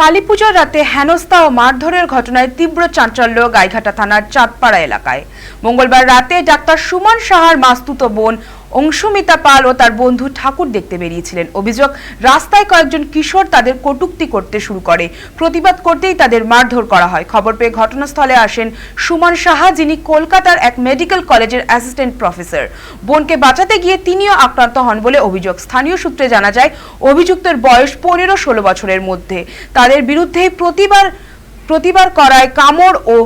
কালীপুজোর রাতে হেনস্থা ও মারধরের ঘটনায় তীব্র চাঞ্চল্য গাইঘাটা থানার চাঁদপাড়া এলাকায়। মঙ্গলবার রাতে ডাক্তার সুমন সাহার মাস্তুত বোন অংশুমিতা পাল ও তার বন্ধু ঠাকুর দেখতে বেরিয়েছিলেন। অভিযোগ, রাস্তায় কয়েকজন কিশোর তাদের কটুক্তি করতে শুরু করে। প্রতিবাদ করতেই তাদের মারধর করা হয়। খবর পেয়ে ঘটনাস্থলে আসেন সুমন সাহা, যিনি কলকাতার এক মেডিকেল কলেজের অ্যাসিস্ট্যান্ট প্রফেসর। বোনকে বাঁচাতে গিয়ে তিনিও আক্রান্ত হন বলে অভিযোগ। স্থানীয় সূত্রে জানা যায়, অভিযুক্তের বয়স পনেরো ষোলো বছরের মধ্যে। তাদের বিরুদ্ধে প্রতিবার প্রতিবার করায় কামড় ও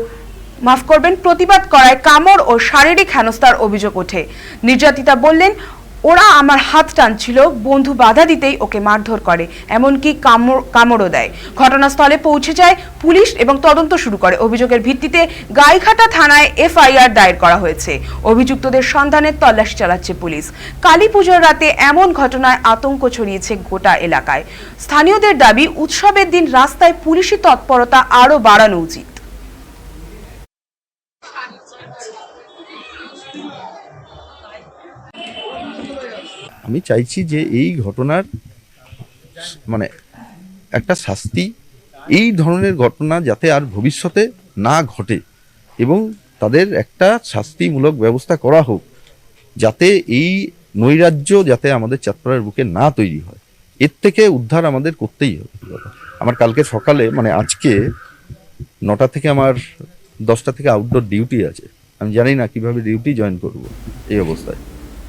মাফ করবেন, প্রতিবাদ করায় কামড় ও শারীরিক হেনস্থার অভিযোগ ওঠে। নির্যাতিতা বললেন, ওরা আমার হাত টানছিল, বন্ধু বাধা দিতেই ওকে মারধর করে, এমনকি কামড়, কামড়ও দেয়। ঘটনাস্থলে পৌঁছে যায় পুলিশ এবং তদন্ত শুরু করে। অভিযোগের ভিত্তিতে গাইঘাটা থানায় এফআইআর দায়ের করা হয়েছে। অভিযুক্তদের সন্ধানে তল্লাশি চালাচ্ছে পুলিশ। কালী পুজোর রাতে এমন ঘটনায় আতঙ্ক ছড়িয়েছে গোটা এলাকায়। স্থানীয়দের দাবি, উৎসবের দিন রাস্তায় পুলিশি তৎপরতা আরও বাড়ানো উচিত। আমি চাইছি যে এই ঘটনার মানে একটা শাস্তি, এই ধরনের ঘটনা যাতে আর ভবিষ্যতে না ঘটে এবং তাদের একটা শাস্তিমূলক ব্যবস্থা করা হোক, যাতে এই নৈরাজ্য যাতে আমাদের চাঁদপাড়ার বুকে না তৈরি হয়। এর থেকে উদ্ধার আমাদের করতেই হবে আমার কালকে সকালে মানে আজকে, নটা থেকে আমার দশটা থেকে আউটডোর ডিউটি আছে। আমি জানি না কীভাবে ডিউটি জয়েন করব এই অবস্থায়।